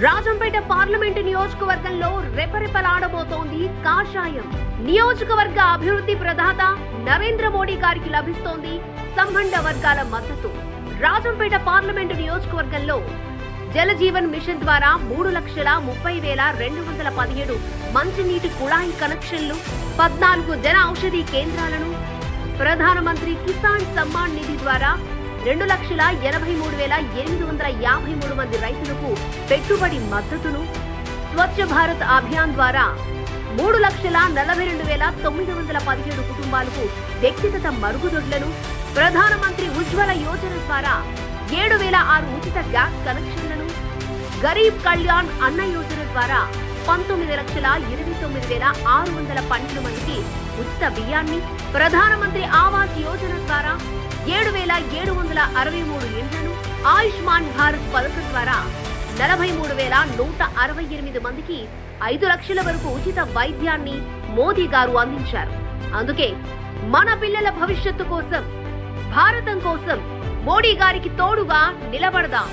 Rajampet parliament నియోజకవర్గంలో రెపరెపలాడబోతోంది కాషాయం. నియోజకవర్గ అభివృద్ధి ప్రదాత నరేంద్ర మోడీ గారికి లభిస్తోంది సంబంధ వర్గాల మద్దతు. రాజంపేట పార్లమెంటు నియోజకవర్గంలో జలజీవన్ మిషన్ ద్వారా మూడు లక్షల ముప్పై వేల రెండు వందల పదిహేడు మంచినీటి కుళాయి కనెక్షన్లు పద్నాలుగు జన ఔషధి కేంద్రాలను ప్రధానమంత్రి కిసాన్ సమ్మాన్ నిధి ద్వారా రెండు లక్షల ఎనభై మూడు వేల ఎనిమిది వందల యాభై మూడు మంది రైతులకు పెట్టుబడి మద్దతును. స్వచ్ఛ భారత్ అభియాన్ ద్వారా మూడు లక్షల నలభై రెండు వేల తొమ్మిది వందల పదిహేడు కుటుంబాలకు వ్యక్తిగత మరుగుదొడ్లను ప్రధానమంత్రి ఉజ్వల యోజన ద్వారా ఏడు వేల ఆరు ఉచిత గ్యాస్ కనెక్షన్లను గరీబ్ కళ్యాణ్ అన్న యోజన ద్వారా పంతొమ్మిది లక్షల ఇరవై తొమ్మిది వేల ఆరు వందల పన్నెండు మందికి ఉచిత బియ్యాన్ని ప్రధానమంత్రి ఆవాస్ యోజన ద్వారా ఏడు వేల ఏడు వందల అరవై మూడు ఇండ్లను ఆయుష్మాన్ భారత్ పథకం ద్వారా నలభై మూడు వేల నూట అరవై ఎనిమిది మందికి ఐదు లక్షల వరకు ఉచిత వైద్యాన్ని మోదీ గారు అందించారు. అందుకే మన పిల్లల భవిష్యత్తు కోసం భారతం కోసం మోడీ గారికి తోడుగా నిలబడదాం.